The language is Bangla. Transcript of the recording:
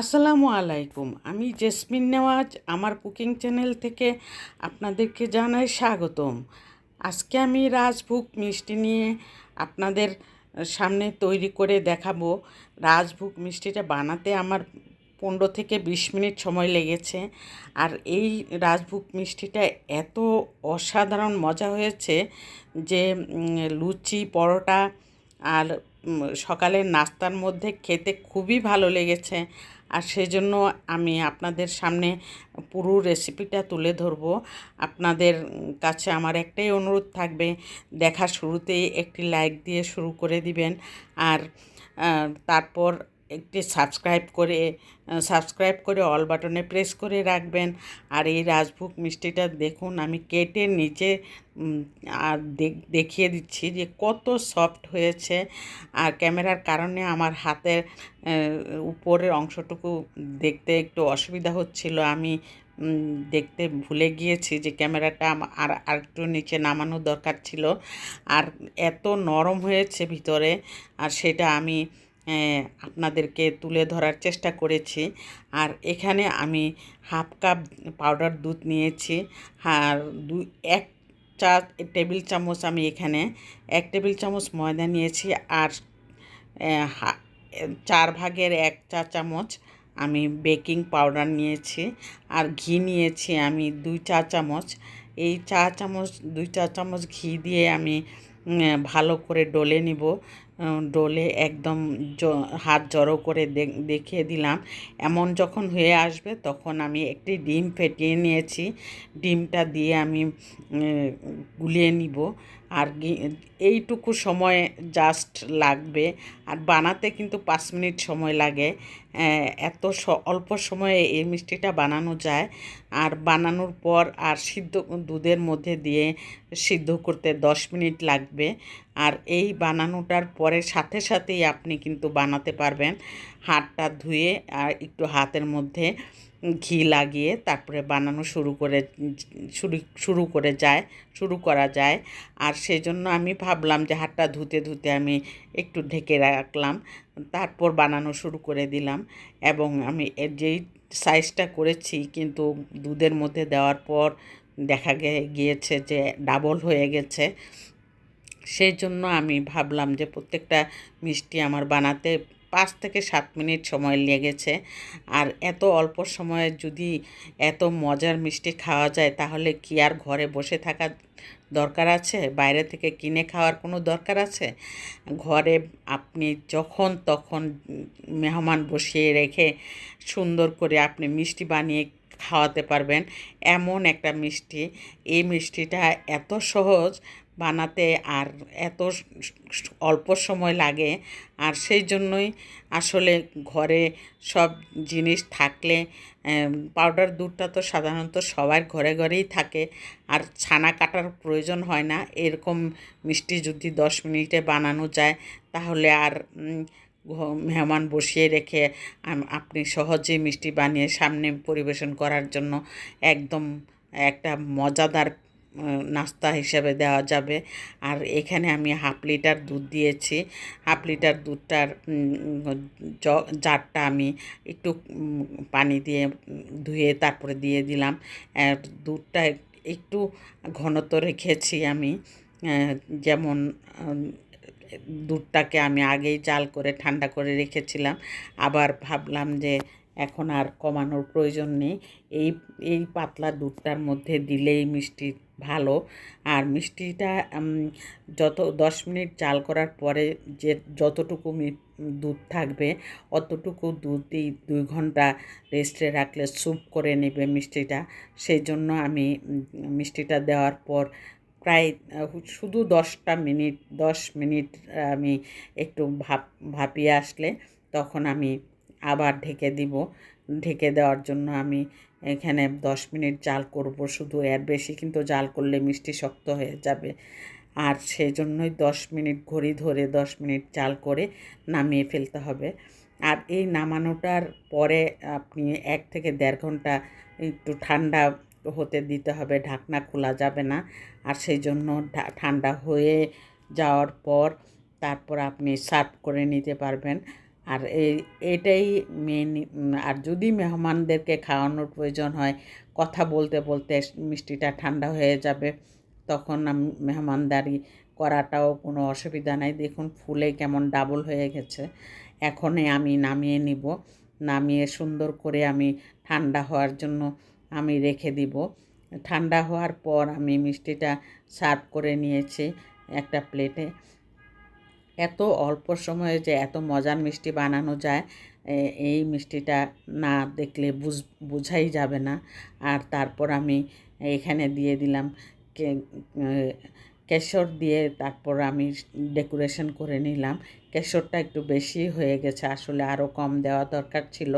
আসসালামু আলাইকুম। আমি জেসমিন নেওয়াজ, আমার কুকিং চ্যানেল থেকে আপনাদেরকে জানাই স্বাগতম। আজকে আমি রাজভোগ মিষ্টি নিয়ে আপনাদের সামনে তৈরি করে দেখাবো। রাজভোগ মিষ্টিটা বানাতে আমার পনেরো থেকে বিশ মিনিট সময় লেগেছে। আর এই রাজভোগ মিষ্টিটা এত অসাধারণ মজা হয়েছে যে লুচি, পরোটা আর সকালের নাস্তার মধ্যে খেতে খুবই ভালো লেগেছে। আর সেজন্য আমি আপনাদের সামনে পুরো রেসিপিটা তুলে ধরব। আপনাদের কাছে আমার একটাই অনুরোধ থাকবে, দেখা শুরুতেই একটি লাইক দিয়ে শুরু করে দিবেন। আর তারপর একটি সাবস্ক্রাইব করে সাবস্ক্রাইব করে অল বাটনে প্রেস করে রাখবেন। আর এই রাজভোগ মিষ্টিটা দেখুন, আমি কেটে নিচে আর দেখ- দেখিয়ে দিচ্ছি যে কত সফট হয়েছে। আর ক্যামেরার কারণে আমার হাতের উপরের অংশটুকু দেখতে একটু অসুবিধা হচ্ছিল। আমি দেখতে ভুলে গিয়েছি যে ক্যামেরাটা আর আর একটু নিচে নামানো দরকার ছিল। আর এত নরম হয়েছে ভিতরে, আর সেটা আমি আপনাদেরকে তুলে ধরার চেষ্টা করেছি। আর এখানে আমি হাফ কাপ পাউডার দুধ নিয়েছি। আর দুই এক চা টেবিল চামচ আমি এখানে, এক টেবিল চামচ ময়দা নিয়েছি। আর চার ভাগের এক চা চামচ আমি বেকিং পাউডার নিয়েছি। আর ঘি নিয়েছি আমি দুই চা চামচ। এই চা চামচ, দুই চা চামচ ঘি দিয়ে আমি ভালো করে ডলে নিব। ডলে একদম হাত জড়ো করে দেখিয়ে দিলাম। এমন যখন হয়ে আসবে তখন আমি একটি ডিম ফেটিয়ে নিয়েছি। ডিমটা দিয়ে আমি গুলিয়ে নিব। আর এইটুকু সময় জাস্ট লাগবে। আর বানাতে কিন্তু পাঁচ মিনিট সময় লাগে। এত অল্প সময়ে এই মিষ্টিটা বানানো যায়। আর বানানোর পর আর সিদ্ধ দুধের মধ্যে দিয়ে সিদ্ধ করতে দশ মিনিট লাগবে। আর এই বানানোটার পরে সাথে সাথেই আপনি কিন্তু বানাতে পারবেন। হাতটা ধুয়ে আর একটু হাতের মধ্যে ঘি লাগিয়ে তারপরে বানানো শুরু করে, শুরু শুরু করে যায়, শুরু করা যায়। আর সেই জন্য আমি ভাবলাম যে হাতটা ধুতে ধুতে আমি একটু ঢেকে রাখলাম। তারপর বানানো শুরু করে দিলাম এবং আমি যেই সাইজটা করেছি কিন্তু দুধের মধ্যে দেওয়ার পর দেখা গিয়েছে যে ডাবল হয়ে গেছে। সেই জন্য আমি ভাবলাম যে প্রত্যেকটা মিষ্টি আমার বানাতে পাঁচ থেকে সাত মিনিট সময় লেগেছে। আর এত অল্প সময়ে যদি এত মজার মিষ্টি খাওয়া যায়, তাহলে কি আর ঘরে বসে থাকা দরকার আছে? বাইরে থেকে কিনে খাওয়ার কোনো দরকার আছে? ঘরে আপনি যখন তখন মেহমান বসিয়ে রেখে সুন্দর করে আপনি মিষ্টি বানিয়ে খাওয়াতে পারবেন। এমন একটা মিষ্টি, এই মিষ্টিটা এত সহজ বানাতে আর এত অল্প সময় লাগে। আর সেই জন্যই আসলে ঘরে সব জিনিস থাকলে পাউডার দুধটা তো সাধারণত সবার ঘরে ঘরেই থাকে। আর ছানা কাটার প্রয়োজন হয় না। এরকম মিষ্টি যদি দশ মিনিটে বানানো যায়, তাহলে আর মেহমান বসিয়ে রেখে আপনি সহজেই মিষ্টি বানিয়ে সামনে পরিবেশন করার জন্য একদম একটা মজাদার নাস্তা হিসাবে দেওয়া যাবে। আর এখানে আমি হাফ লিটার দুধ দিয়েছি। হাফ লিটার দুধটার জারটা আমি একটু পানি দিয়ে ধুয়ে তারপরে দিয়ে দিলাম। দুধটা একটু ঘনত্ব রেখেছি আমি। যেমন দুধটাকে আমি আগেই চাল করে ঠান্ডা করে রেখেছিলাম। আবার ভাবলাম যে এখন আর কমানোর প্রয়োজন নেই। এই এই পাতলা দুধটার মধ্যে দিলেই মিষ্টি ভালো। আর মিষ্টিটা যত, দশ মিনিট চাল করার পরে যে, যতটুকু দুধ থাকবে, অতটুকু দুধ এই দুই ঘণ্টা রেস্টে রাখলে স্যুপ করে নেবে মিষ্টিটা। সেই জন্য আমি মিষ্টিটা দেওয়ার পর প্রায় শুধু দশটা মিনিট, দশ মিনিট আমি একটু ভাপ, ভাপিয়ে আসলে তখন আমি আবার ঢেকে দিব। ঢেকে দেওয়ার জন্য আমি এখানে দশ মিনিট জাল করব। শুধু এর বেশি কিন্তু জাল করলে মিষ্টি শক্ত হয়ে যাবে। আর সেই জন্যই দশ মিনিট ঘড়ি ধরে দশ মিনিট জাল করে নামিয়ে ফেলতে হবে। আর এই নামানোটার পরে আপনি এক থেকে দেড় ঘণ্টা একটু ঠান্ডা হতে দিতে হবে। ঢাকনা খোলা যাবে না। আর সেই জন্য ঠান্ডা হয়ে যাওয়ার পর তারপর আপনি সার্ভ করে নিতে পারবেন। আর এই, এটাই মেন আর যদি মেহমানদেরকে খাওয়ানোর প্রয়োজন হয়, কথা বলতে বলতে মিষ্টিটা ঠান্ডা হয়ে যাবে, তখন মেহমানদারি করাটাও কোনো অসুবিধা নাই। দেখুন, ফুলে কেমন ডাবল হয়ে গেছে। এখনই আমি নামিয়ে নিব। নামিয়ে সুন্দর করে আমি ঠান্ডা হওয়ার জন্য আমি রেখে দিব। ঠান্ডা হওয়ার পর আমি মিষ্টিটা সার্ভ করে নিয়েছি একটা প্লেটে। এত অল্প সময়ে যে এত মজার মিষ্টি বানানো যায় এই মিষ্টিটা না দেখলে বুঝ, বোঝাই যাবে না। আর তারপর আমি এখানে দিয়ে দিলাম কেশর দিয়ে তারপর আমি ডেকোরেশন করে নিলাম। কেশরটা একটু বেশি হয়ে গেছে, আসলে আরও কম দেওয়া দরকার ছিল।